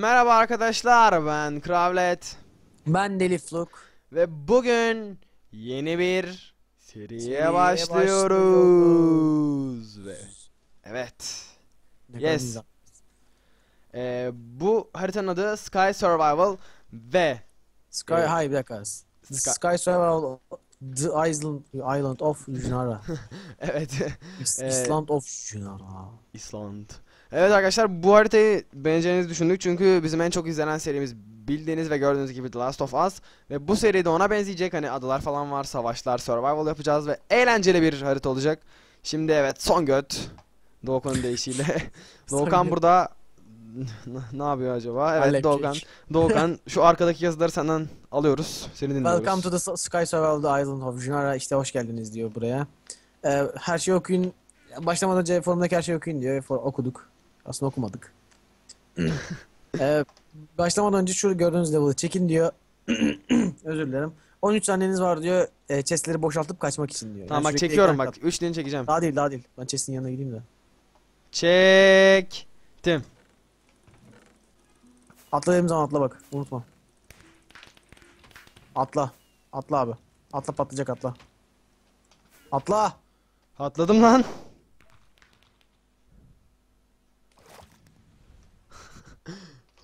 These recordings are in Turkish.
Merhaba arkadaşlar ben Kravlet Ben Deli Fluk. ve bugün yeni bir seriye, Seriye başlıyoruz ve evet Ne Yes. güzel. e, bu haritanın adı Sky Survival ve Sky Evet. High bir dakika. Sky- Sky Survival The Island Island of Junara. evet Ee, Island of Junara. İsland. Evet arkadaşlar bu haritayı beğeneceğinizi düşündük çünkü bizim en çok izlenen serimiz bildiğiniz ve gördüğünüz gibi The Last of Us ve bu seride ona benzeyecek hani adalar falan var, savaşlar, survival yapacağız ve eğlenceli bir harita olacak. Şimdi evet son göt Doğukan'ın deyişiyle. Doğukan burada ne yapıyor acaba? Evet Halep Doğukan. Doğukan şu arkadaki yazıları senden alıyoruz. Seni dinliyoruz. Welcome to the Sky Survival The Island of Junara. İşte hoş geldiniz diyor buraya. Ee, her şeyi okuyun. Başlamadan önce forumdaki her şeyi okuyun diyor. For okuduk. Aslında okumadık. ee, başlamadan önce şu gördüğünüz level'ı çekin diyor. Özür dilerim. 13 saniyeniz var diyor. E, chestleri boşaltıp kaçmak için diyor. Tamam Yani bak çekiyorum bak. kat- Üçlüğünü çekeceğim. Daha değil daha değil. Ben chest'in yanına gideyim de. Çektim. Atla dediğim zaman atla bak. Unutma. Atla. Atla abi. Atla patlayacak atla. Atla. Atladım lan.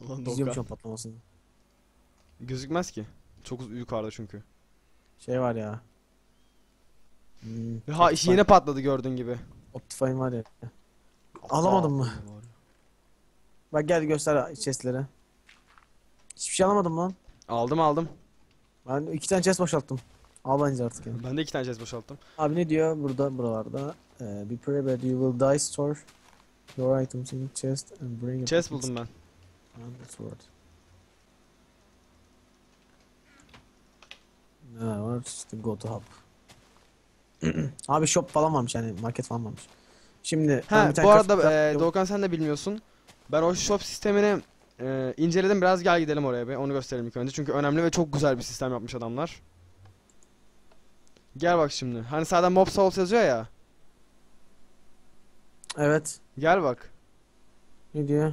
Ulan İzliyorum şu an patlamasını. Gözükmez ki. Çok uz- yukarıda çünkü. Şey var ya. Hmm, Ha iş yine patladı gördüğün gibi. Optifine var ya. Alamadın mı? Bak gel göster chestleri. Hiçbir şey alamadım lan. Aldım aldım. Ben iki tane chest boşalttım. Al bence artık yani. Ben de iki tane chest boşalttım. Abi ne diyor burada buralarda? Ee, be prepared you will die store your items in chest and bring a Chest buldum ben. And a sword. Ne var? İşte go to hub. Abi shop falan varmış yani market falan varmış. Şimdi Ha bu arada e, Doğukan sen de bilmiyorsun. Ben o shop sistemini e, inceledim. Biraz gel gidelim oraya bir. Onu gösterelim ilk önce. Çünkü önemli ve çok güzel bir sistem yapmış adamlar. Gel bak şimdi. Hani sağda mob souls yazıyor ya. Evet. Gel bak. Ne diyor?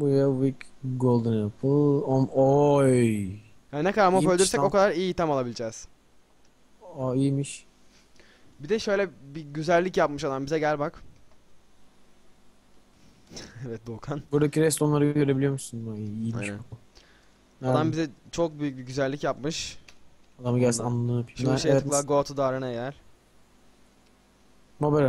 Have weak golden apple. On oy. Yani ne kadar mob İyiymiş öldürsek lan. o kadar iyi item alabileceğiz. Aa iyiymiş. Bir de şöyle bir güzellik yapmış adam. Bize gel bak. evet Doğukan. Buradaki restonları görebiliyor musun? Ay, iyiymiş. Aynen. bu. Adam bize çok büyük bir güzellik yapmış. Adamı gelsin öpeyim. Şimdi şey evet. tıkla go to the arena yer. Mobil?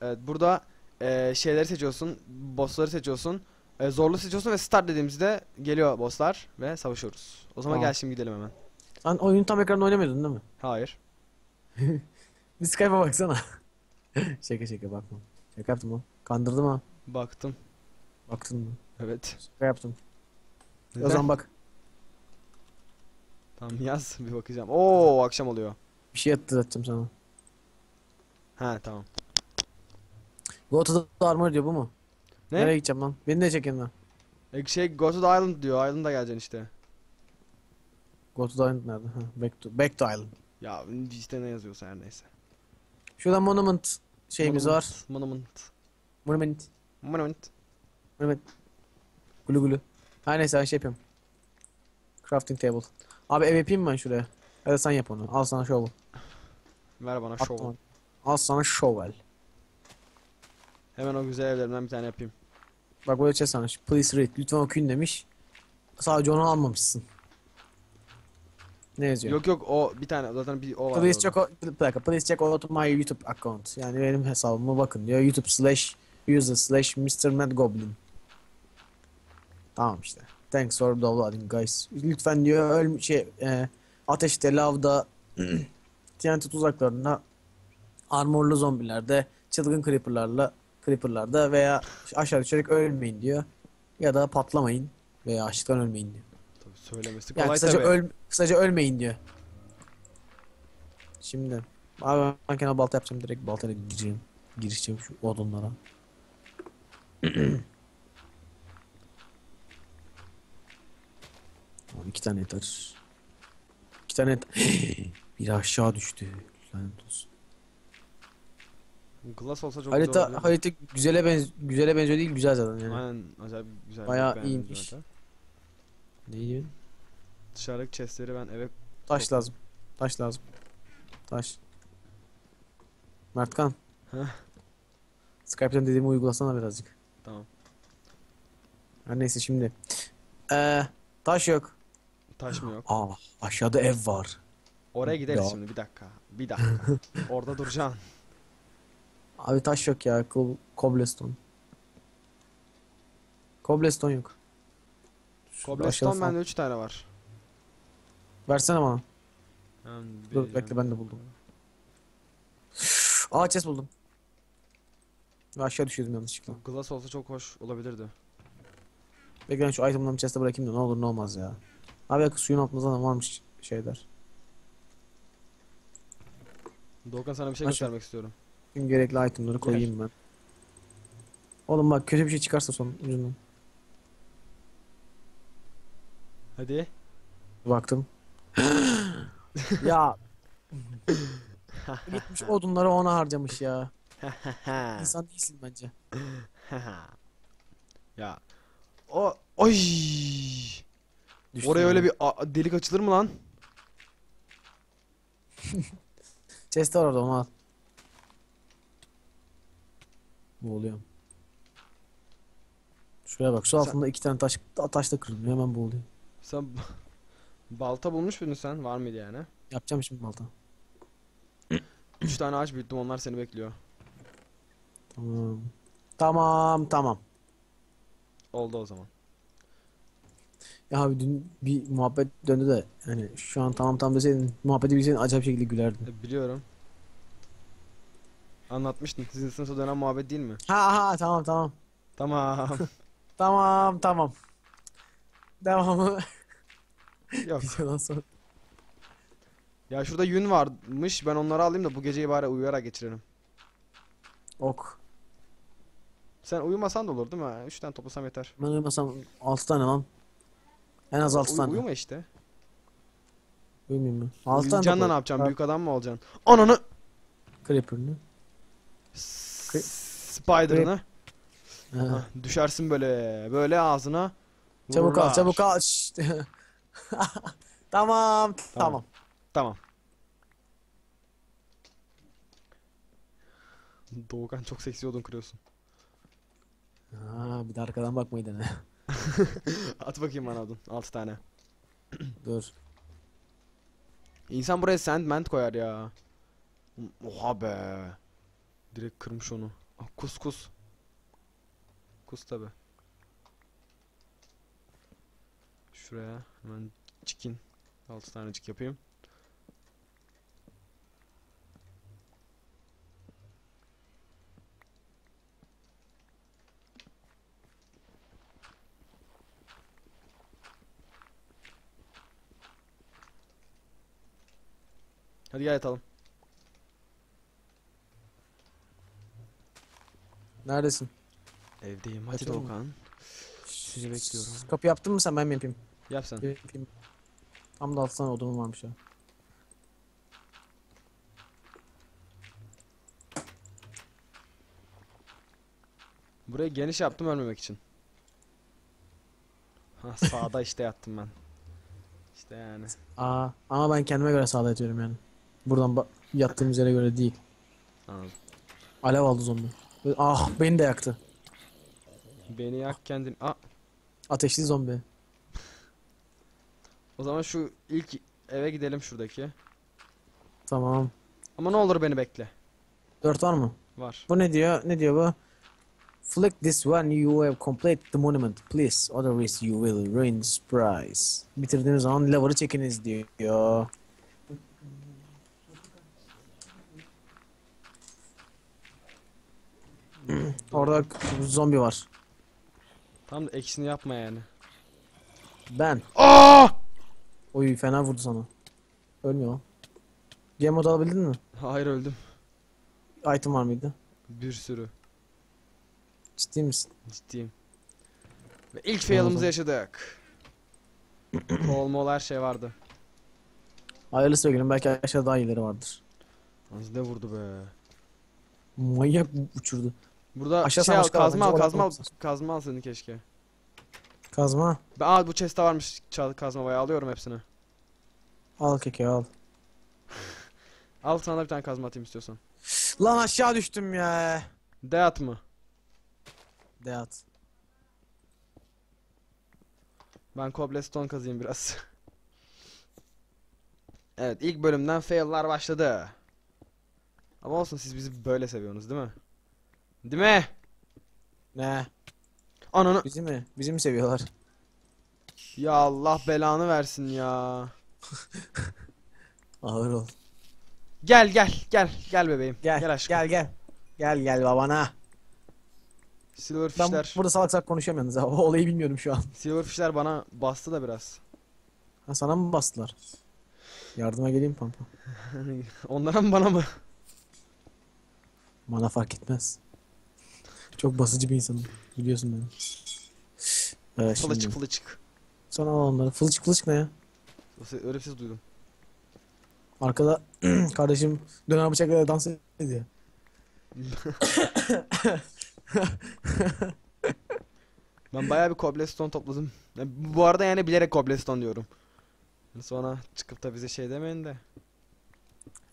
Evet burada e, şeyleri seçiyorsun. Bossları seçiyorsun. E, zorlu seçiyorsun ve start dediğimizde geliyor bosslar ve savaşıyoruz. O zaman Tamam. gel şimdi gidelim hemen. Sen oyunu tam ekranda oynamıyordun değil mi? Hayır. Bir Skype'a baksana. şaka şaka bakma. Şaka yaptım lan. Kandırdım ha. Baktım. Baktın mı? Evet. Şaka yaptım. Neden? O zaman bak. Tamam yaz bir bakacağım. Oo akşam oluyor. Bir şey hatırlatacağım sana. Ha tamam. To the armor diyor bu mu? Ne? Nereye gideceğim lan? Beni de çekin lan. E, şey go to the island diyor. Island'a geleceksin işte. Go to the island nerede? Ha, back to back to island. Ya işte ne yazıyorsa her neyse. Şurada monument şeyimiz var. Monument. Monument. Monument. Monument. Gulu gulu. Her neyse ben şey yapıyorum. Crafting table. Abi ev yapayım mı ben şuraya? Ya da sen yap onu. Al sana shovel. Ver bana shovel. Al sana shovel. Hemen o güzel evlerimden bir tane yapayım. Bak böyle şey sana. Please read. Lütfen okuyun demiş. Sadece onu almamışsın. Ne yazıyor? Yok yok o bir tane zaten bir o var. Please check, o- bir dakika, please check out my YouTube account. Yani benim hesabıma bakın diyor. YouTube slash user slash Mr. Mad Goblin. Tamam işte. Thanks for downloading guys. Lütfen diyor öl şey e, ateşte, lavda, TNT tuzaklarında, armorlu zombilerde, çılgın creeperlarla creeperlarda veya aşağı düşerek ölmeyin diyor. Ya da patlamayın veya açlıktan ölmeyin diyor. Tabii söylemesi Yani kolay kısaca, tabii. öl, kısaca ölmeyin diyor. Şimdi abi ben kendime balta yapacağım direkt baltayla gireceğim. Girişeceğim şu odunlara. Abi iki tane yeter. İki tane yeter. Biri aşağı düştü. Lanet olsun. Glass olsa çok güzel Harita, olabilir. harita güzele benz güzele benziyor değil güzel zaten yani. Aynen acayip güzel. Bayağı iyiymiş. zaten. Ne diyorsun? Dışarıdaki chestleri ben eve Taş lazım. Taş lazım. Taş. Mertkan. Skype'den dediğimi uygulasana birazcık. Tamam. Her neyse şimdi. Ee, taş yok. Taş mı yok? Aa, aşağıda ev var. Oraya gideriz Ya. şimdi bir dakika. Bir dakika. Orada duracaksın. Abi taş yok ya. Co- Cobblestone. Cobblestone yok. Cobblestone bende 3 tane var. Versene bana. Hemen Dur bekle ben de buldum. Aa chest buldum. Ve aşağı düşüyordum yanlışlıkla. Glass olsa çok hoş olabilirdi. Bekle ben şu item'ları chest'e bırakayım da ne olur ne olmaz ya. Abi yakın suyun altında zaten varmış şeyler. Doğukan sana bir şey Aşağı- göstermek istiyorum. Tüm gerekli item'ları koyayım ben. Oğlum bak kötü bir şey çıkarsa son ucundan. Hadi. Baktım. ya. Gitmiş odunları ona harcamış ya. İnsan değilsin bence. ya. O oy. Düştü Oraya öyle bir delik açılır mı lan? Chest var orada onu al. Boğuluyorum. Şuraya bak şu Sen- altında iki tane taş taş da kırılmıyor hemen boğuluyor. Sen balta bulmuş muydun sen? Var mıydı yani? Yapacağım şimdi balta. 3 tane ağaç büyüttüm onlar seni bekliyor. Tamam. Tamam tamam. Oldu o zaman. Ya abi dün bir muhabbet döndü de yani şu an tamam tamam deseydin muhabbeti bilseydin acayip şekilde gülerdin. E, biliyorum. Anlatmıştın. Sizin sınıfta dönen muhabbet değil mi? Ha ha tamam tamam. Tamam. Tamam tamam. Devamı Yok. videodan sonra. Ya şurada yün varmış. Ben onları alayım da bu geceyi bari uyuyarak geçirelim. Ok. Sen uyumasan da olur değil mi? 3 tane toplasam yeter. Ben uyumasam 6 tane lan. En az 6 Uy- tane. uyuma işte. Uyumayayım mı? 6 tane Uyuyacaksın da ne yapacaksın? Büyük adam mı olacaksın? Ananı! Creeper'ını. Spider'ını. Düşersin böyle. Böyle ağzına. Çabuk al çabuk al. Tamam tamam. Tamam. Doğukan çok seksi odun kırıyorsun. Ha, bir de arkadan bakmayı dene. At bakayım bana odun. 6 tane. Dur. İnsan buraya sandment koyar ya. Oha be. Direkt kırmış onu. Ah, kus kus. Kus tabi. Şuraya hemen chicken. 6 tanecik yapayım. Hadi gel yatalım. Neredesin? Evdeyim. Hadi Yatalım mı? Doğukan. Sizi bekliyorum. Kapı yaptın mı sen ben mi yapayım? Yap sen. Yapayım. Tam da 6 tane odunum varmış ya. Burayı geniş yaptım ölmemek için. Ha sağda işte yattım ben. İşte yani. Aa, ama ben kendime göre sağda yatıyorum yani. Buradan ba- yattığımız yere göre değil. Anladım. Alev aldı zombi. Ah beni de yaktı. Beni yak kendin. Aa, Ateşli zombi. o zaman şu ilk eve gidelim şuradaki. Tamam. Ama ne olur beni bekle. 4 var mı? Var. Bu ne diyor? Ne diyor bu? Flick this one you have completed the monument please. Otherwise you will ruin this prize. Bitirdiğiniz zaman lever'ı çekiniz diyor. Orada zombi var. Tam da eksini yapma yani. Ben. Aa! Oy fena vurdu sana. Ölmüyor lan. Game mode alabildin mi? Hayır öldüm. Item var mıydı? Bir sürü. Ciddi misin? Ciddiyim. Ve ilk fail'ımızı yaşadık. Kol mol her şey vardı. Hayırlısı gülüm belki aşağıda daha iyileri vardır. Az ne vurdu be. Manyak uçurdu. Burada Aşağı şey al kazma al kazma al kazma al seni keşke. Kazma. Ben, aa bu chest'te varmış çal kazma bayağı alıyorum hepsini. Al keke al. Al sana da bir tane kazma atayım istiyorsan. Lan aşağı düştüm ya. Deat mı? De at. Ben cobblestone kazayım biraz. evet ilk bölümden fail'lar başladı. Ama olsun siz bizi böyle seviyorsunuz değil mi? Değil mi? Ne? Ananı. Bizi mi? Bizi mi seviyorlar? Ya Allah belanı versin ya. Ağır ol. Gel gel gel gel bebeğim. Gel Gel aşkım. gel gel. Gel gel babana. Ben Silverfishler. burada salak salak konuşuyorum yalnız ha. O olayı bilmiyorum şu an. Silverfishler bana bastı da biraz. Ha sana mı bastılar? Yardıma geleyim pampa. Onlara mı bana mı? Bana fark etmez. Çok basıcı bir insanım. Biliyorsun beni. Evet şimdi. Fılıçık fılıçık. Sonra al onları. Fılıçık fılıçık ne ya? O se- Öyle bir ses duydum. Arkada kardeşim döner bıçakla dans ediyor. Ben bayağı bir cobblestone topladım. Ya Bu arada yani bilerek cobblestone diyorum. Sonra çıkıp da bize şey demeyin de.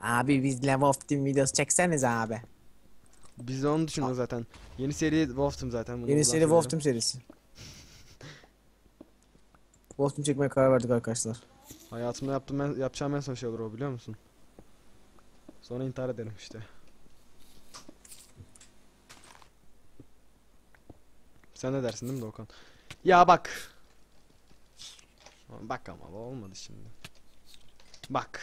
Abi biz Level of Team videosu çekseniz abi. Biz de onu düşünüyoruz zaten. Yeni seri Wolf Team zaten. bunu Yeni seri Wolf. Team serisi. Wolf Team çekmeye karar verdik arkadaşlar. Hayatımda yaptığım en, yapacağım en son şey olur o biliyor musun? Sonra intihar ederim işte. Sen ne dersin değil mi Doğukan? Ya bak. Bak ama olmadı şimdi. Bak.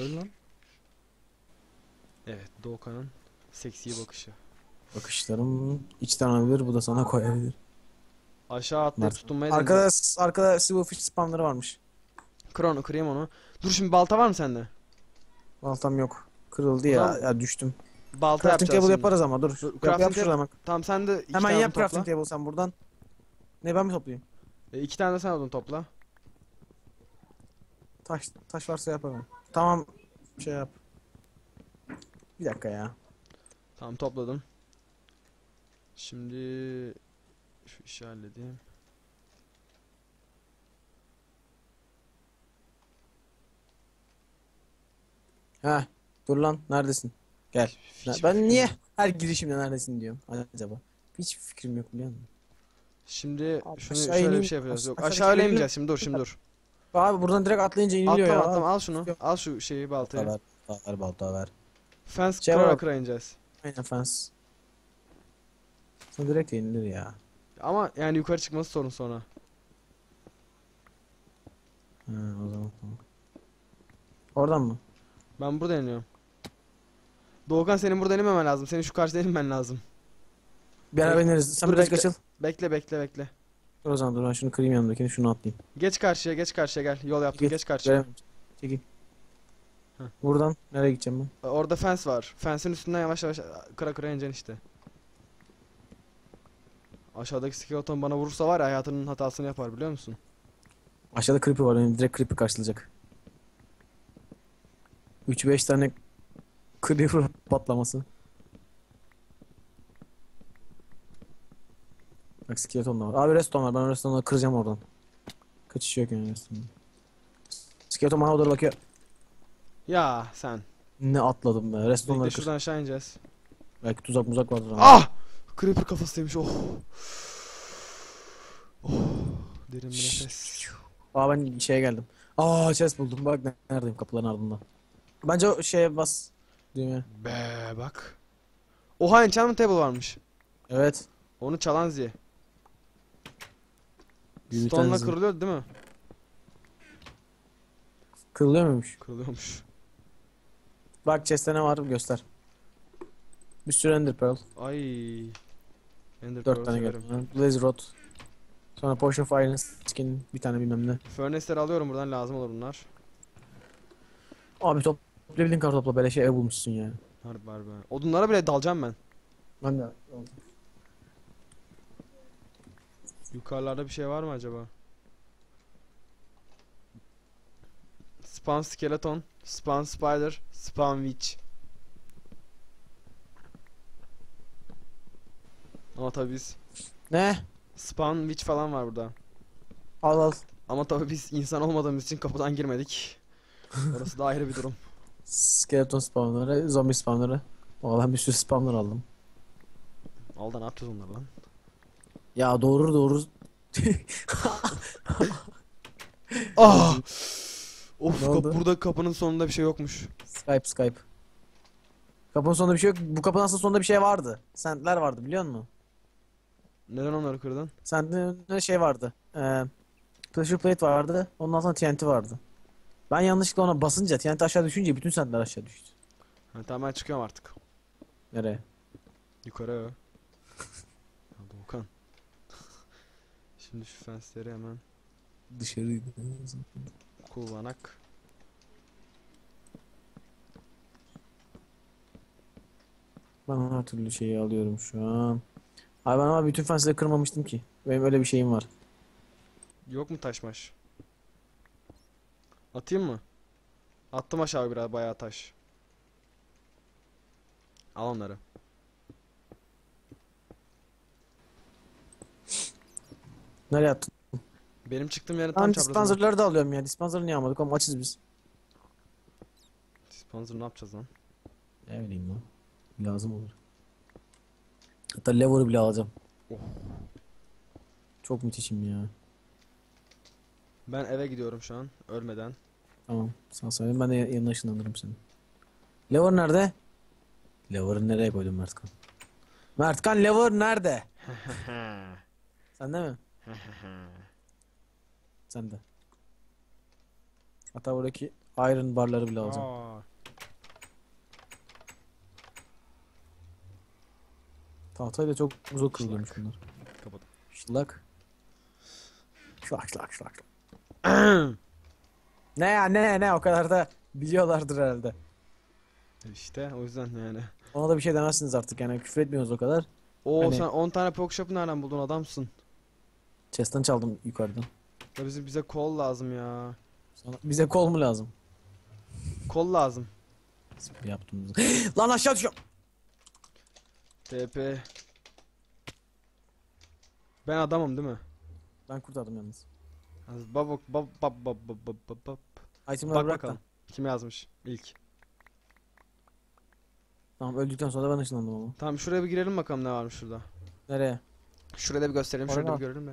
Öl lan. Evet Doğukan'ın seksi bakışı. Bakışlarım içten olabilir bu da sana koyabilir. Aşağı atlayıp tutunmaya Arkada arkada silverfish spamları varmış. Kır onu kırayım onu. Dur şimdi balta var mı sende? Baltam yok. Kırıldı ya. Tamam. Ya düştüm. Balta Crafting yapacağız table şimdi. yaparız ama dur. Dur, Yap, crafting yap table- şurada bak. Tamam sen de iki Hemen tane yap topla. crafting table sen buradan. Ne ben mi toplayayım? E, iki tane de sen odun topla. Taş taş varsa yaparım. Tamam şey yap. Bir dakika ya. Tamam topladım. Şimdi şu işi halledeyim. Ha, dur lan neredesin? Gel. Hiç ben niye yok. her girişimde neredesin diyorum acaba? Hiç fikrim yok biliyor musun? Şimdi Abi şunu aşağı şöyle bir şey yapacağız. Yok aşağı inmeyeceğiz şimdi dur şimdi dur. Abi buradan direkt atlayınca iniliyor Atlama ya. atlama al şunu. Yok. Al şu şeyi baltayı. Balta ver, balta ver, balta ver. Fence Şey var. kıra ineceğiz. Aynen fence. Sonra direkt inilir ya. Ama yani yukarı çıkması sorun sonra. Ha, o zaman tamam. Oradan mı? Ben burada iniyorum. Doğukan senin burada inmemen lazım. Senin şu karşıda inmen lazım. Bir ara ineriz. Sen Dur, biraz bekle. kaçıl. Bekle bekle bekle. Dur o zaman dur ben şunu kırayım yanımdakini şunu atlayayım. Geç karşıya geç karşıya gel. Yol yaptım Geç, geç karşıya. Veremem. Çekil. Heh. Buradan nereye gideceğim ben? Orada fence var. Fence'in üstünden yavaş yavaş kıra kıra ineceksin işte. Aşağıdaki skeleton bana vurursa var ya hayatının hatasını yapar biliyor musun? Aşağıda creeper var. Benim direkt creeper karşılayacak. 3-5 tane creeper patlaması. Bak skeleton da var. Abi reston var. Ben restonları kıracağım oradan. Kaçış yok yani restonda. Skeleton bana doğru bakıyor. Ya sen. Ne atladım be. Bekle Restonları kır. şuradan aşağı ineceğiz. Belki tuzak muzak vardır. Ah! Creeper kafasıymış oh. Oh. Derin bir nefes. Aa ben şeye geldim. Aa chest buldum. Bak ne- neredeyim kapıların ardında. Bence şeye bas. Düğmeye. Be bak. Oha enchantment table varmış. Evet. Onu çalan Zi. Büyüten Stone'la kırılıyor değil mi? Kırılıyor muymuş? Kırılıyormuş. Bak chest'te ne var göster. Bir sürü ender pearl. Ay. Ender 4 Pearl tane severim. geldi. Blaze rod. Sonra potion of iron skin bir tane bilmem ne. Furnace'leri alıyorum buradan lazım olur bunlar. Abi toplayabildiğin kadar topla böyle şey ev bulmuşsun yani. Harbi harbi. Odunlara bile dalacağım ben. Ben de. Yukarılarda bir şey var mı acaba? Spawn skeleton, spawn spider, spawn witch. Ama tabi biz Ne? spawn witch falan var burada. Al al. Ama tabi biz insan olmadığımız için kapıdan girmedik. Orası da ayrı bir durum. Skeleton spawnları, zombi spawnları. Valla ben bir sürü spamlar aldım. Alda ne yapacağız onları lan? Ya doğurur doğurur. Ah! Of Ne kap- oldu? burada kapının sonunda bir şey yokmuş. Skype Skype. Kapının sonunda bir şey yok. Bu kapının aslında sonunda bir şey vardı. Sentler vardı biliyor musun? Neden onları kırdın? Sentlerin şey vardı. Ee, pressure plate vardı. Ondan sonra TNT vardı. Ben yanlışlıkla ona basınca TNT aşağı düşünce bütün sentler aşağı düştü. Ha, tamam ben çıkıyorum artık. Nereye? Yukarı. ya Doğukan. Şimdi şu fensleri hemen Dışarıydı. kullanak. Ben her türlü şeyi alıyorum şu an. Abi ben ama bütün fensleri kırmamıştım ki. Benim öyle bir şeyim var. Yok mu taşmaş? Atayım mı? Attım aşağı biraz bayağı taş. Al onları. Nereye attın? Benim çıktığım yerin Ben tam çaprazında. dispenserları da alıyorum ya. Dispenser'ı niye almadık? Ama açız biz. Dispenser ne yapacağız lan? Ne bileyim lan. Lazım olur. Hatta lever'ı bile alacağım. Oh. Çok müthişim ya. Ben eve gidiyorum şu an ölmeden. Tamam. Sen söyle ben de yanına ışınlanırım seni. Lever nerede? Lever'ı nereye koydun Mertkan? Mertkan lever nerede? Sende mi? Sende. Hatta buradaki iron barları bile alacağım. Aa, Tahtayla çok zor kırılıyormuş bunlar. kapat. Şlak. Şlak şlak şlak. Ne ya ne ne o kadar da biliyorlardır herhalde. işte o yüzden yani. Ona da bir şey demezsiniz artık yani küfür etmiyoruz o kadar. Oo Hani- sen 10 tane pokeshop'u nereden buldun adamsın? Chest'ten çaldım yukarıdan. Ya bizim bize kol lazım ya. Sana, bize kol mu lazım? Kol lazım. Spir yaptım. Lan aşağı düşüyorum. TP. Ben adamım değil mi? Ben kurtardım yalnız. Az babok bab bab bab bab bab bab bab. Itemları Bak bırak bakalım. Da. Kim yazmış ilk? Tamam öldükten sonra da ben ışınlandım ama. Tamam şuraya bir girelim bakalım ne varmış şurada. Nereye? Şurada bir gösterelim, şurada bir görelim be.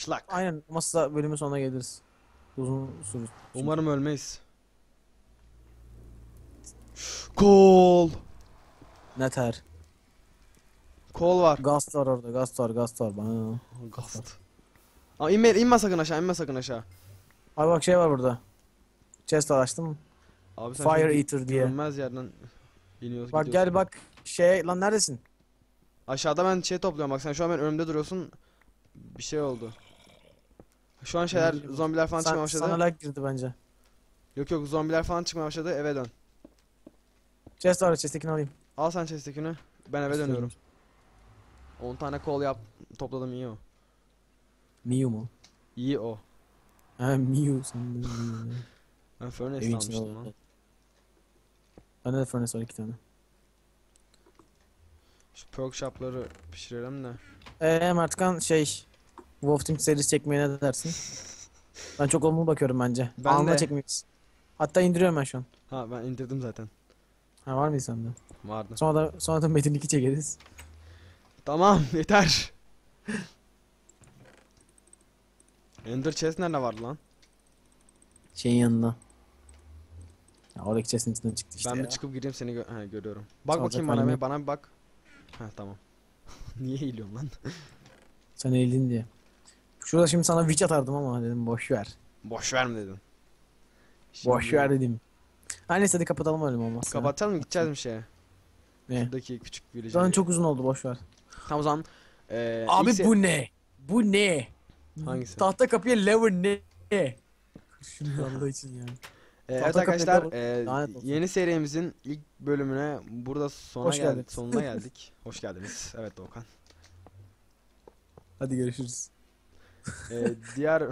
Şlak. Aynen masa bölümün sonuna geliriz. Uzun sürür. Umarım ölmeyiz. Kol. Neter. Kol var. Gast var orada. Gast var. Gast var. Bana. Gast. Aa, inme, inme sakın aşağı, inme sakın aşağı. Abi bak şey var burada. Chest açtım. Abi sen Fire Eater diye. görünmez yerden iniyoruz Bak gidiyorsun. gel bak. Şey lan neredesin? Aşağıda ben şey topluyorum bak sen şu an benim önümde duruyorsun. Bir şey oldu. Şu an şeyler zombiler falan çıkmaya başladı. sana lag girdi bence. Yok yok zombiler falan çıkmaya başladı eve dön. Chest var. Chest'tekini alayım. Al sen chest'tekini. Ben eve İstiyorum. dönüyorum. 10 tane kol yap topladım iyi o. Miu mu? İyi o. Ha Miu sandım Miu. Ben furnace Evin almıştım lan. Bende de furnace var iki tane. Şu perk shop'ları pişirelim de. Eee Mertkan şey Wolf Team serisi çekmeye ne dersin? Ben çok olumlu bakıyorum bence. Ben de. çekmeyiz. Hatta indiriyorum ben şu an. Ha ben indirdim zaten. Ha var mıydı sende? Vardı. Sonra da sonra da Metin 2 çekeriz. Tamam yeter. Ender chest nerede vardı lan? Şeyin yanında. Ya oradaki chest'in içinden çıktı işte ben ya. bir çıkıp gireyim seni gö ha, görüyorum. Bak Sadece bakayım bana bir bana bir bak. Ha tamam. Niye eğiliyorsun lan? Sen eğildin diye. Şurada şimdi sana witch atardım ama dedim boş ver. Boş ver mi dedin? Boş Şimdi ver dedim. Her neyse hadi kapatalım öyle olmazsa. Kapatacağız mı gideceğiz mi şeye? Ne? Şuradaki küçük village'e. Zaten çok uzun oldu boş ver. Tamam o zaman. Eee Abi ilk bu ne? Bu ne? Hangisi? Tahta kapıya lever ne? Şunu Allah için ya. Ee, evet arkadaşlar olsun. yeni serimizin ilk bölümüne burada sona Hoş gel- geldiniz. sonuna geldik. Hoş geldiniz. Evet Doğukan. Hadi görüşürüz. Ee, diğer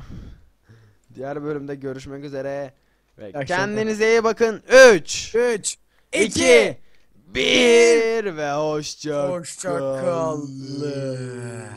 diğer bölümde görüşmek üzere. Ve kendinize iyi bakın. 3 3 2 Bir ve hoşça, Hoşça kalın. kalın.